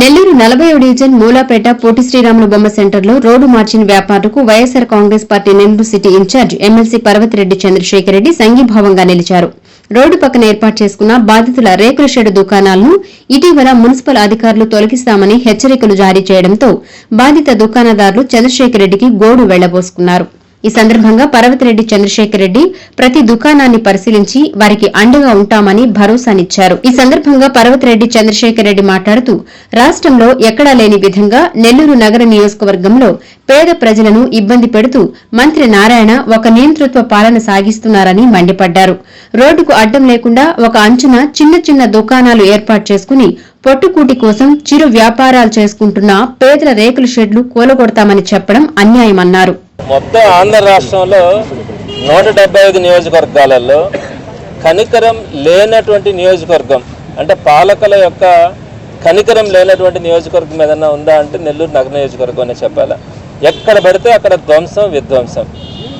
నెల్లూరు నలభై డివిజన్ మూలాపేట పోటీ శ్రీరాములు బొమ్మ సెంటర్లో రోడ్డు మార్చిన వ్యాపారులకు YSR Congress party Nellore city incharge MLC Parvathireddy Chandrasekhar Reddy సంఘీభావంగా నిలిచారు. రోడ్డు పక్కన ఏర్పాటు చేసుకున్న బాధితుల రేకుల షెడ్ దుకాణాలను ఇటీవల మున్సిపల్ అధికారులు తొలగిస్తామని హెచ్చరికలు జారీ చేయడంతో బాధిత దుకాణదారులు చంద్రశేఖర్ రెడ్డికి గోడు వెళ్ళబోసుకున్నారు. ఈ సందర్భంగా పర్వతిరెడ్డి చంద్రశేఖర్ రెడ్డి ప్రతి దుకాణాన్ని పరిశీలించి వారికి అండగా ఉంటామని భరోసానిచ్చారు. ఈ సందర్భంగా పర్వతిరెడ్డి చంద్రశేఖర్ రెడ్డి మాట్లాడుతూ రాష్ట్రంలో ఎక్కడా లేని విధంగా నెల్లూరు నగర నియోజకవర్గంలో పేద ప్రజలను ఇబ్బంది పెడుతూ మంత్రి నారాయణ ఒక నియంతృత్వ పాలన సాగిస్తున్నారని మండిపడ్డారు. రోడ్డుకు అడ్డం లేకుండా ఒక అంచున చిన్న చిన్న దుకాణాలు ఏర్పాటు చేసుకుని పొట్టుకూటి కోసం చిరు వ్యాపారాలు చేసుకుంటున్న పేదల రేకుల షెడ్లు కూలగొడతామని చెప్పడం అన్యాయమన్నారు. మొత్తం ఆంధ్ర రాష్ట్రంలో నూట డెబ్బై ఐదు నియోజకవర్గాలలో కనికరం లేనటువంటి నియోజకవర్గం అంటే పాలకుల యొక్క కనికరం లేనటువంటి నియోజకవర్గం ఏదన్నా ఉందా అంటే నెల్లూరు నగర నియోజకవర్గం అనే చెప్పాలా. ఎక్కడ పడితే అక్కడ ధ్వంసం విధ్వంసం.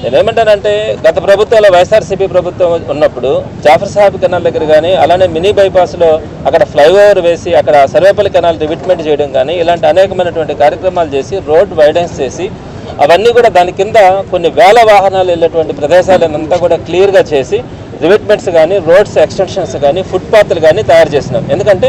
నేనేమంటానంటే గత ప్రభుత్వంలో వైఎస్ఆర్సీపీ ప్రభుత్వం ఉన్నప్పుడు జాఫర్ సాహెబ్ కెనాల్ దగ్గర కానీ అలానే మినీ బైపాస్లో అక్కడ ఫ్లైఓవర్ వేసి అక్కడ సర్వేపల్లి కెనాల్ రివిట్మెంట్ చేయడం కానీ ఇలాంటి అనేకమైనటువంటి కార్యక్రమాలు చేసి రోడ్ వైడెన్స్ చేసి అవన్నీ కూడా దాని కింద కొన్ని వేల వాహనాలు వెళ్ళేటువంటి ప్రదేశాలనంతా కూడా క్లియర్గా చేసి రివిట్మెంట్స్ కానీ రోడ్స్ ఎక్స్టెన్షన్స్ కానీ ఫుట్పాత్లు కానీ తయారు చేసినాం. ఎందుకంటే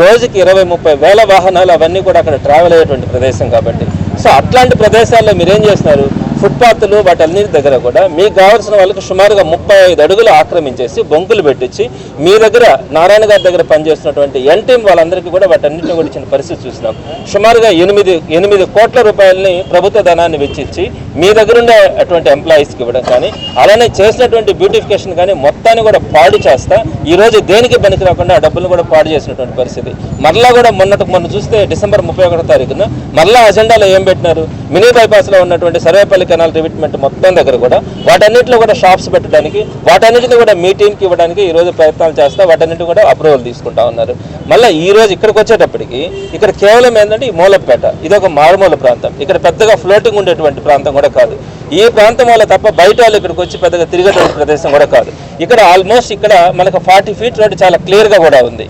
రోజుకి ఇరవై ముప్పై వేల వాహనాలు అవన్నీ కూడా అక్కడ ట్రావెల్ అయ్యేటువంటి ప్రదేశం కాబట్టి సో అట్లాంటి ప్రదేశాల్లో మీరేం చేస్తున్నారు? ఫుట్పాత్లు వాటన్నిటి దగ్గర కూడా మీకు కావాల్సిన వాళ్ళకి సుమారుగా ముప్పై ఐదు అడుగులు ఆక్రమించేసి బొంకులు పెట్టించి మీ దగ్గర నారాయణ గారి దగ్గర పనిచేస్తున్నటువంటి ఎన్ టీం వాళ్ళందరికీ కూడా వాటన్నిటిని కూడా ఇచ్చిన పరిస్థితి చూసినాం. సుమారుగా ఎనిమిది ఎనిమిది కోట్ల రూపాయలని ప్రభుత్వ ధనాన్ని వెచ్చించి మీ దగ్గర ఉండే అటువంటి ఎంప్లాయీస్కి ఇవ్వడం కానీ అలానే చేసినటువంటి బ్యూటిఫికేషన్ కానీ మొత్తాన్ని కూడా పాడు చేస్తా. ఈరోజు దేనికి పనికి రాకుండా ఆ డబ్బులు కూడా పాడు చేసినటువంటి పరిస్థితి. మరలా కూడా మొన్నటికి మొన్న చూస్తే డిసెంబర్ ముప్పై ఒకటో తారీఖున మరలా అజెండాలో ఏం పెట్టినారు? మినీ బైపాస్లో ఉన్నటువంటి సర్వేపల్లి కెనాల్ రివిట్మెంట్ మొత్తం దగ్గర కూడా వాటన్నిటిలో కూడా షాప్స్ పెట్టడానికి వాటన్నిటిని కూడా మీ టీంకి ఇవ్వడానికి ఈ రోజు ప్రయత్నాలు చేస్తా. వాటన్నిటి కూడా అప్రూవల్ తీసుకుంటా ఉన్నారు. మళ్ళీ ఈ రోజు ఇక్కడికి వచ్చేటప్పటికి ఇక్కడ కేవలం ఏంటంటే ఈ మూలపేట ఇది ఒక మారుమూల ప్రాంతం. ఇక్కడ పెద్దగా ఫ్లోటింగ్ ఉండేటువంటి ప్రాంతం కూడా కాదు. ఈ ప్రాంతం వల్ల తప్ప బయట వాళ్ళు ఇక్కడికి వచ్చి పెద్దగా తిరిగేటువంటి ప్రదేశం కూడా కాదు. ఇక్కడ ఆల్మోస్ట్ ఇక్కడ మనకు ఫార్టీ ఫీట్ రోడ్డు చాలా క్లియర్గా కూడా ఉంది.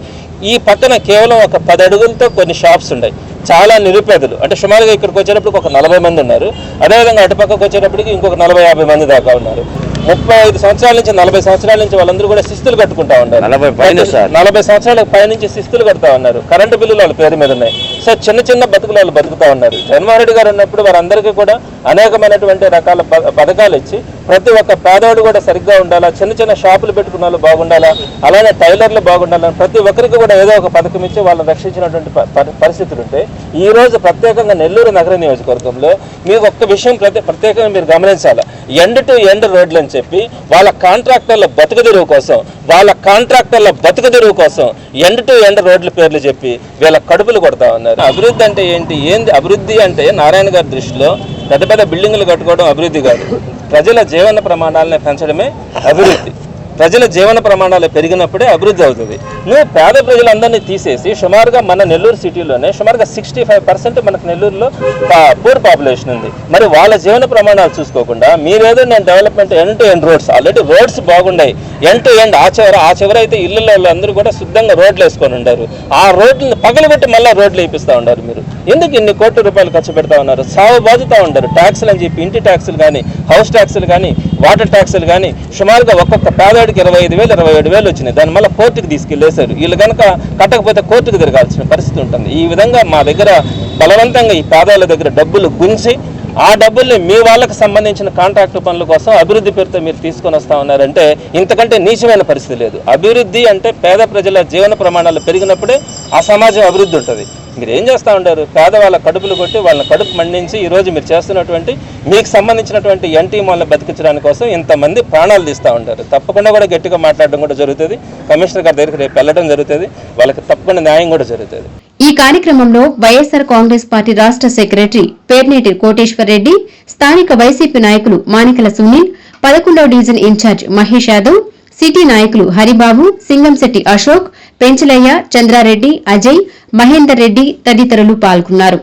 ఈ పక్కన కేవలం ఒక పది అడుగులతో కొన్ని షాప్స్ ఉన్నాయి. చాలా నిరుపేదలు. అంటే సుమారుగా ఇక్కడికి వచ్చేటప్పటికి ఒక నలభై మంది ఉన్నారు. అదేవిధంగా అటుపక్కకు వచ్చేటప్పటికి ఇంకొక నలభై యాభై మంది దాకా ఉన్నారు. ముప్పై ఐదు సంవత్సరాల నుంచి నలభై సంవత్సరాల నుంచి వాళ్ళందరూ కూడా శిస్తులు కట్టుకుంటా ఉన్నారు. నలభై పైన సార్. నలభై సంవత్సరాల పైనుంచి శిస్తులు కడతా ఉన్నారు. కరెంటు బిల్లులు వాళ్ళ పేరు మీద ఉన్నాయి. సో చిన్న చిన్న బతుకులు వాళ్ళు బతుకుతా ఉన్నారు. జగన్మోహన్ రెడ్డి గారు ఉన్నప్పుడు వారందరికీ కూడా అనేకమైనటువంటి రకాల ప- పథకాలు ఇచ్చి ప్రతి ఒక్క పేదవాడు కూడా సరిగ్గా ఉండాలా? చిన్న చిన్న షాపులు పెట్టుకున్న వాళ్ళు బాగుండాలా? అలానే టైలర్లు బాగుండాలని ప్రతి ఒక్కరికి కూడా ఏదో ఒక పథకం ఇచ్చి వాళ్ళని రక్షించినటువంటి ప- ప- పరిస్థితులు ఉంటే ఈ రోజు ప్రత్యేకంగా నెల్లూరు నగర నియోజకవర్గంలో మీకు ఒక్క విషయం ప్రతి ప్రత్యేకంగా మీరు గమనించాలి? ఎండ్ టు ఎండ్ రోడ్లు అని చెప్పి వాళ్ళ కాంట్రాక్టర్ల బతుకుదెరువు కోసం వాళ్ళ కాంట్రాక్టర్ల బతుకుదెరువు కోసం ఎండ్ టు ఎండ్ రోడ్ల పేర్లు చెప్పి వీళ్ళ కడుపులు కొడతా ఉన్నారు. అభివృద్ధి అంటే ఏంటి? ఏంది అభివృద్ధి అంటే నారాయణ గారి దృష్టిలో పెద్ద పెద్ద బిల్డింగులు కట్టుకోవడం అభివృద్ధి కాదు. ప్రజల జీవన ప్రమాణాలను పెంచడమే అభివృద్ధి. ప్రజల జీవన ప్రమాణాలు పెరిగినప్పుడే అభివృద్ధి అవుతుంది. నువ్వు పేద ప్రజలందరినీ తీసేసి సుమారుగా మన నెల్లూరు సిటీలోనే సుమారుగా సిక్స్టీ ఫైవ్ పర్సెంట్ మనకు నెల్లూరులో పూర్ పాపులేషన్ ఉంది. మరి వాళ్ళ జీవన ప్రమాణాలు చూసుకోకుండా మీరేదో నేను development end to end roads already roads బాగున్నాయి. ఎండ్ టు ఎండ్ ఆ చివర ఆ చివర అయితే ఇళ్ళలో అందరూ కూడా శుద్ధంగా రోడ్లు వేసుకొని ఉండారు. ఆ రోడ్లను పగలబెట్టి మళ్ళీ రోడ్లు వేపిస్తూ ఉండారు మీరు. ఎందుకు ఇన్ని కోట్ల రూపాయలు ఖర్చు పెడతా ఉన్నారు? సాగు బాధుతూ ఉంటారు. ట్యాక్సులు అని చెప్పి ఇంటి ట్యాక్సులు కానీ హౌస్ ట్యాక్సులు కానీ వాటర్ ట్యాక్సులు కానీ సుమారుగా ఒక్కొక్క పేదవాడికి ఇరవై ఐదు వేలు ఇరవై ఏడు వేలు వచ్చినాయి. దాని మళ్ళీ కోర్టుకి తీసుకెళ్ళేశారు. వీళ్ళు కనుక కట్టకపోతే కోర్టుకు తిరగాల్సిన పరిస్థితి ఉంటుంది. ఈ విధంగా మా దగ్గర బలవంతంగా ఈ పేదాల దగ్గర డబ్బులు గుంచి ఆ డబ్బుల్ని మీ వాళ్ళకి సంబంధించిన కాంట్రాక్ట్ పనుల కోసం అభివృద్ధి పేరుతో మీరు తీసుకొని వస్తా ఉన్నారంటే ఇంతకంటే నీచమైన పరిస్థితి లేదు. అభివృద్ధి అంటే పేద ప్రజల జీవన ప్రమాణాలు పెరిగినప్పుడే ఆ సమాజం అభివృద్ధి ఉంటుంది. మీరు ఏం చేస్తూ ఉంటారు? పేదవాళ్ళ కడుపులు కొట్టి వాళ్ళ కడుపు మండించి ఈరోజు మీరు చేస్తున్నటువంటి మీకు సంబంధించినటువంటి ఎన్టీ మాల్ని బతికించడానికి కోసం ఇంతమంది ప్రాణాలు తీస్తూ ఉంటారు. తప్పకుండా కూడా గట్టిగా మాట్లాడడం కూడా జరుగుతుంది. కమిషనర్ గారి దగ్గరికి రేపు వెళ్ళడం జరుగుతుంది. వాళ్ళకి తప్పకుండా న్యాయం కూడా జరుగుతుంది. ఈ కార్యక్రమంలో వైఎస్సార్ కాంగ్రెస్ పార్టీ రాష్ట్ర సెక్రటరీ పేర్నేటి కోటేశ్వర్ రెడ్డి స్థానిక వైసీపీ నాయకులు మానికల సునీల్ పదకొండవ division incharge Mahesh Yadav city నాయకులు హరిబాబు సింగంశెట్టి అశోక్ పెంచలయ్య చంద్రారెడ్డి అజయ్ మహేందర్ రెడ్డి తదితరులు పాల్గొన్నారు.